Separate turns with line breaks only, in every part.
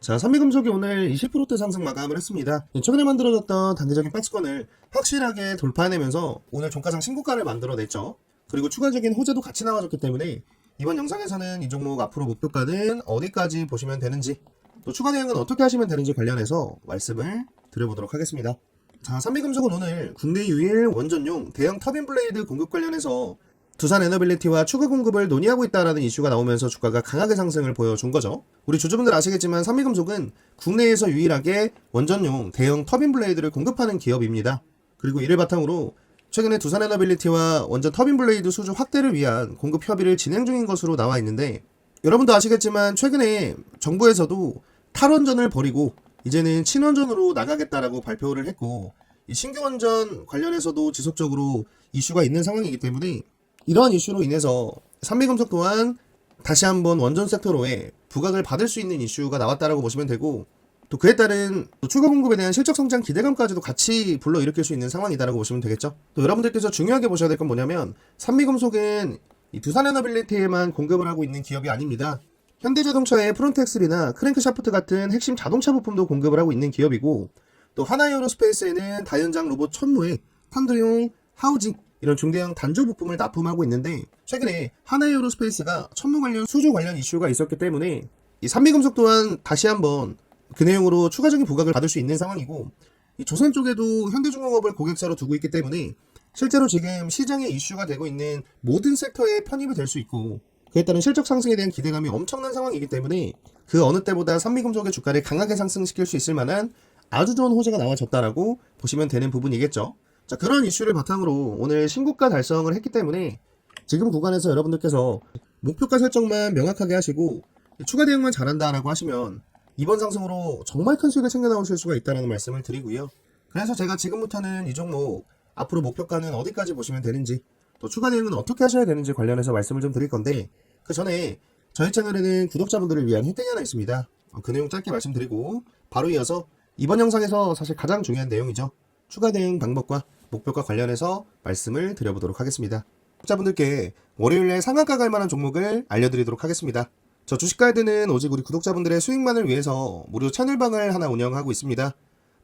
자, 산미금속이 오늘 20%대 상승 마감을 했습니다. 최근에 만들어졌던 단기적인 박스권을 확실하게 돌파해내면서 오늘 종가상 신고가를 만들어냈죠. 그리고 추가적인 호재도 같이 나와줬기 때문에 이번 영상에서는 이 종목 앞으로 목표가는 어디까지 보시면 되는지 또 추가 대응은 어떻게 하시면 되는지 관련해서 말씀을 드려보도록 하겠습니다. 자, 산미금속은 오늘 국내 유일 원전용 대형 터빈 블레이드 공급 관련해서 두산 에너빌리티와 추가 공급을 논의하고 있다라는 이슈가 나오면서 주가가 강하게 상승을 보여준 거죠. 우리 주주분들 아시겠지만 산미금속은 국내에서 유일하게 원전용 대형 터빈 블레이드를 공급하는 기업입니다. 그리고 이를 바탕으로 최근에 두산 에너빌리티와 원전 터빈 블레이드 수주 확대를 위한 공급 협의를 진행 중인 것으로 나와 있는데 여러분도 아시겠지만 최근에 정부에서도 탈원전을 버리고 이제는 친원전으로 나가겠다라고 발표를 했고 이 신규 원전 관련해서도 지속적으로 이슈가 있는 상황이기 때문에 이러한 이슈로 인해서 산미금속 또한 다시 한번 원전 섹터로의 부각을 받을 수 있는 이슈가 나왔다라고 보시면 되고 또 그에 따른 또 추가 공급에 대한 실적 성장 기대감까지도 같이 불러일으킬 수 있는 상황이다라고 보시면 되겠죠. 또 여러분들께서 중요하게 보셔야 될 건 뭐냐면 산미금속은 이 두산에너빌리티에만 공급을 하고 있는 기업이 아닙니다. 현대자동차의 프론트엑슬이나 크랭크샤프트 같은 핵심 자동차 부품도 공급을 하고 있는 기업이고 또 하나이어로스페이스에는 다연장 로봇 천무에 탄도용 하우징 이런 중대형 단조 부품을 납품하고 있는데 최근에 하나이어로스페이스가 천무 관련 수주 관련 이슈가 있었기 때문에 이 산미금속 또한 다시 한번 그 내용으로 추가적인 부각을 받을 수 있는 상황이고 이 조선 쪽에도 현대중공업을 고객사로 두고 있기 때문에 실제로 지금 시장에 이슈가 되고 있는 모든 섹터에 편입이 될 수 있고 그에 따른 실적 상승에 대한 기대감이 엄청난 상황이기 때문에 그 어느 때보다 산미금속의 주가를 강하게 상승시킬 수 있을 만한 아주 좋은 호재가 나와졌다라고 보시면 되는 부분이겠죠. 자, 그런 이슈를 바탕으로 오늘 신고가 달성을 했기 때문에 지금 구간에서 여러분들께서 목표가 설정만 명확하게 하시고 추가 대응만 잘한다라고 하시면 이번 상승으로 정말 큰 수익을 챙겨 나오실 수가 있다는 말씀을 드리고요. 그래서 제가 지금부터는 이 종목 앞으로 목표가는 어디까지 보시면 되는지 또 추가 대응은 어떻게 하셔야 되는지 관련해서 말씀을 좀 드릴 건데 그 전에 저희 채널에는 구독자분들을 위한 혜택이 하나 있습니다. 어, 그 내용 짧게 말씀드리고 바로 이어서 이번 영상에서 사실 가장 중요한 내용이죠. 추가 대응 방법과 목표가 관련해서 말씀을 드려보도록 하겠습니다. 구독자분들께 월요일에 상한가 갈 만한 종목을 알려드리도록 하겠습니다. 저 주식가이드는 오직 우리 구독자분들의 수익만을 위해서 무료 채널방을 하나 운영하고 있습니다.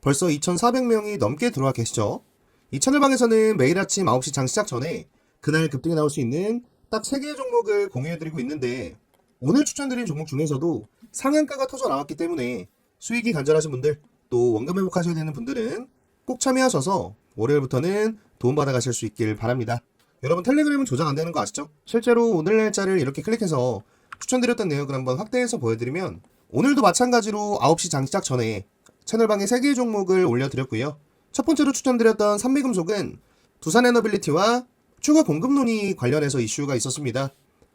벌써 2,400명이 넘게 들어와 계시죠? 이 채널방에서는 매일 아침 9시 장 시작 전에 그날 급등이 나올 수 있는 딱 3개의 종목을 공유해드리고 있는데 오늘 추천드린 종목 중에서도 상한가가 터져 나왔기 때문에 수익이 간절하신 분들 또 원금 회복하셔야 되는 분들은 꼭 참여하셔서 월요일부터는 도움받아 가실 수 있길 바랍니다. 여러분 텔레그램은 조작 안 되는 거 아시죠? 실제로 오늘 날짜를 이렇게 클릭해서 추천드렸던 내역을 한번 확대해서 보여드리면 오늘도 마찬가지로 9시 장시작 전에 채널방에 3개의 종목을 올려드렸고요. 첫 번째로 추천드렸던 산미금속은 두산에너빌리티와 추가 공급 논의 관련해서 이슈가 있었습니다.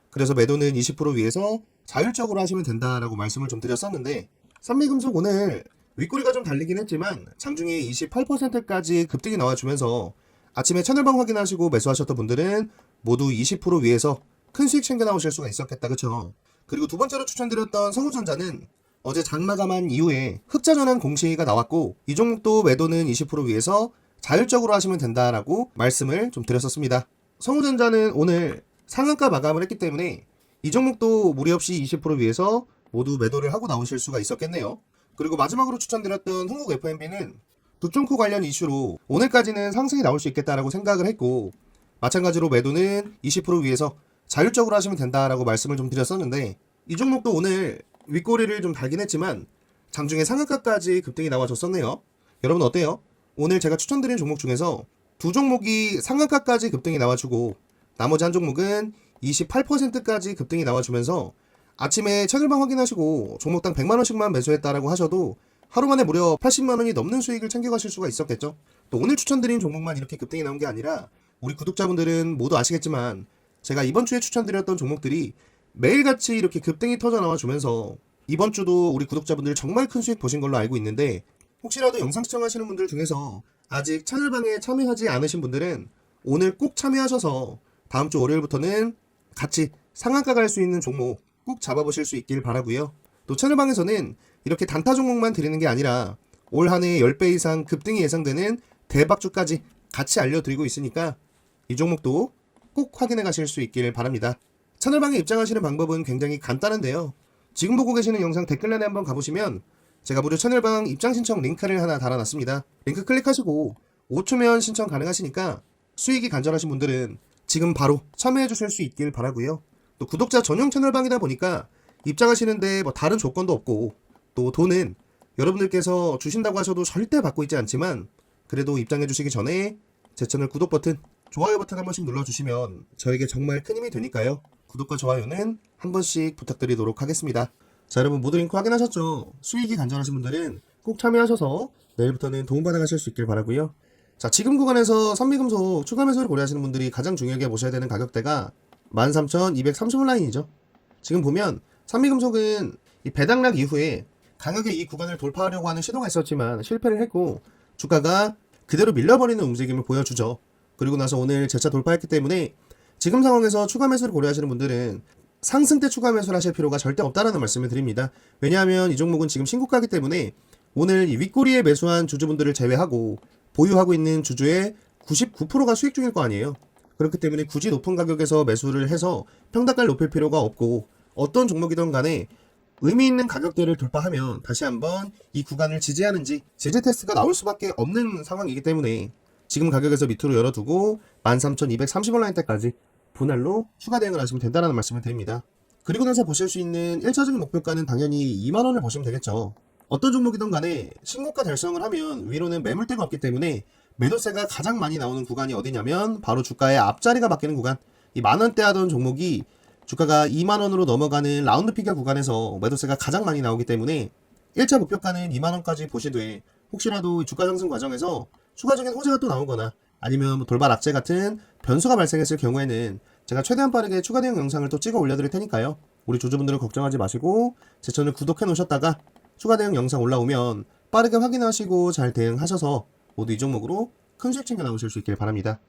그래서 매도는 20% 위에서 자율적으로 하시면 된다라고 말씀을 좀 드렸었는데 산미금속 오늘 윗꼬리가 좀 달리긴 했지만 장중에 28%까지 급등이 나와주면서 아침에 채널방 확인하시고 매수하셨던 분들은 모두 20% 위에서 큰 수익 챙겨 나오실 수가 있었겠다. 그쵸? 그리고 두 번째로 추천드렸던 성우전자는 어제 장마감한 이후에 흑자 전환 공시가 나왔고 이 종목도 매도는 20% 위에서 자율적으로 하시면 된다라고 말씀을 좀 드렸었습니다. 성우전자는 오늘 상한가 마감을 했기 때문에 이 종목도 무리 없이 20% 위에서 모두 매도를 하고 나오실 수가 있었겠네요 그리고 마지막으로 추천드렸던 흥국 FMB는 두쫑코 관련 이슈로 오늘까지는 상승이 나올 수 있겠다라고 생각을 했고 마찬가지로 매도는 20% 위에서 자율적으로 하시면 된다라고 말씀을 좀 드렸었는데 이 종목도 오늘 윗꼬리를 좀 달긴 했지만 장중에 상한가까지 급등이 나와줬었네요. 여러분 어때요? 오늘 제가 추천드린 종목 중에서 두 종목이 상한가까지 급등이 나와주고 나머지 한 종목은 28%까지 급등이 나와주면서 아침에 채널방 확인하시고 종목당 100만원씩만 매수했다라고 하셔도 하루 만에 무려 80만원이 넘는 수익을 챙겨가실 수가 있었겠죠. 또 오늘 추천드린 종목만 이렇게 급등이 나온 게 아니라 우리 구독자분들은 모두 아시겠지만 제가 이번 주에 추천드렸던 종목들이 매일같이 이렇게 급등이 터져 나와주면서 이번 주도 우리 구독자분들 정말 큰 수익 보신 걸로 알고 있는데 혹시라도 영상 시청하시는 분들 중에서 아직 채널방에 참여하지 않으신 분들은 오늘 꼭 참여하셔서 다음 주 월요일부터는 같이 상한가 갈 수 있는 종목 꼭 잡아보실 수 있길 바라고요. 또 채널방에서는 이렇게 단타 종목만 드리는 게 아니라 올 한해 10배 이상 급등이 예상되는 대박주까지 같이 알려드리고 있으니까 이 종목도 꼭 확인해 가실 수 있길 바랍니다. 채널방에 입장하시는 방법은 굉장히 간단한데요. 지금 보고 계시는 영상 댓글란에 한번 가보시면 제가 무료 채널방 입장 신청 링크를 하나 달아놨습니다. 링크 클릭하시고 5초면 신청 가능하시니까 수익이 간절하신 분들은 지금 바로 참여해 주실 수 있길 바라고요. 또 구독자 전용 채널방이다 보니까 입장하시는데 뭐 다른 조건도 없고 또 돈은 여러분들께서 주신다고 하셔도 절대 받고 있지 않지만 그래도 입장해 주시기 전에 제 채널 구독 버튼, 좋아요 버튼 한 번씩 눌러주시면 저에게 정말 큰 힘이 되니까요. 구독과 좋아요는 한 번씩 부탁드리도록 하겠습니다. 자 여러분 모두 링크 확인하셨죠? 수익이 간절하신 분들은 꼭 참여하셔서 내일부터는 도움받아 가실 수 있길 바라고요. 자 지금 구간에서 선미금속 추가 매수를 고려하시는 분들이 가장 중요하게 보셔야 되는 가격대가 13,230원 라인이죠. 지금 보면 산미금속은 이 배당락 이후에 강하게 이 구간을 돌파하려고 하는 시도가 있었지만 실패를 했고 주가가 그대로 밀려버리는 움직임을 보여주죠. 그리고 나서 오늘 재차 돌파했기 때문에 지금 상황에서 추가 매수를 고려하시는 분들은 상승 때 추가 매수를 하실 필요가 절대 없다라는 말씀을 드립니다. 왜냐하면 이 종목은 지금 신고가기 때문에 오늘 이 윗꼬리에 매수한 주주분들을 제외하고 보유하고 있는 주주의 99%가 수익 중일 거 아니에요. 그렇기 때문에 굳이 높은 가격에서 매수를 해서 평단가를 높일 필요가 없고 어떤 종목이든 간에 의미 있는 가격대를 돌파하면 다시 한번 이 구간을 지지하는지 제재 테스트가 나올 수밖에 없는 상황이기 때문에 지금 가격에서 밑으로 열어두고 13,230원 라인 때까지 분할로 추가 대응을 하시면 된다는 말씀을 드립니다. 그리고 나서 보실 수 있는 1차적인 목표가는 당연히 2만원을 보시면 되겠죠. 어떤 종목이든 간에 신고가 달성을 하면 위로는 매물대가 없기 때문에 매도세가 가장 많이 나오는 구간이 어디냐면 바로 주가의 앞자리가 바뀌는 구간 이 만원대 하던 종목이 주가가 2만원으로 넘어가는 라운드 피겨 구간에서 매도세가 가장 많이 나오기 때문에 1차 목표가는 2만원까지 보시되 혹시라도 주가 상승 과정에서 추가적인 호재가 또 나오거나 아니면 뭐 돌발 악재 같은 변수가 발생했을 경우에는 제가 최대한 빠르게 추가 대응 영상을 또 찍어 올려드릴 테니까요. 우리 조주분들은 걱정하지 마시고 제 채널 구독해 놓으셨다가 추가 대응 영상 올라오면 빠르게 확인하시고 잘 대응하셔서 모두 이 종목으로 큰 수익 챙겨 나오실 수 있길 바랍니다.